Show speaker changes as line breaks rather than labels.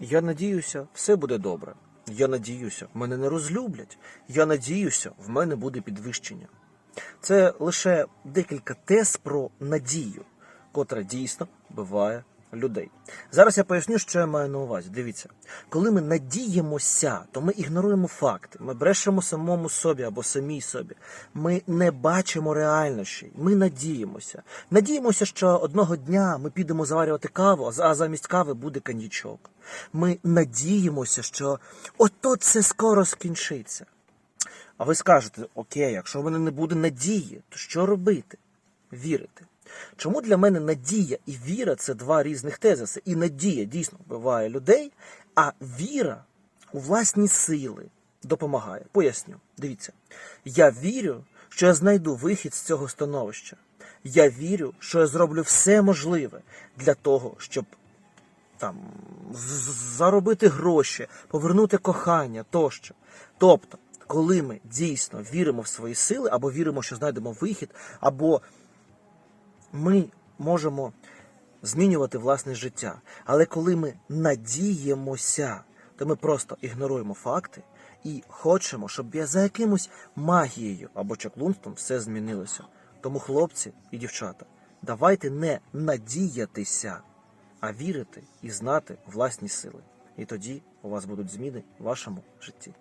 Я надіюся, все буде добре. Я надіюся, мене не розлюблять. Я надіюся, в мене буде підвищення. Це лише декілька тез про надію, котра дійсно биває людей. Зараз я поясню, що я маю на увазі. Дивіться, коли ми надіємося, то ми ігноруємо факти, ми брешемо самому собі або самій собі. Ми не бачимо реальностей, ми надіємося. Надіємося, що одного дня ми підемо заварювати каву, а а замість кави буде коньячок. Ми надіємося, що ото це скоро скінчиться. А ви скажете, окей, якщо в мене не буде надії, то що робити? Вірити. Чому для мене надія і віра це два різних тезиси? І надія дійсно вбиває людей, а віра у власні сили допомагає. Поясню. Дивіться, я вірю, що я знайду вихід з цього становища. Я вірю, що я зроблю все можливе для того, щоб там заробити гроші, повернути кохання тощо. Тобто, коли ми дійсно віримо в свої сили, або віримо, що знайдемо вихід, або ми можемо змінювати власне життя. Але коли ми надіємося, то ми просто ігноруємо факти і хочемо, щоб за якимось магією або чаклунством все змінилося. Тому, хлопці і дівчата, давайте не надіятися, а вірити і знати власні сили. І тоді у вас будуть зміни в вашому житті.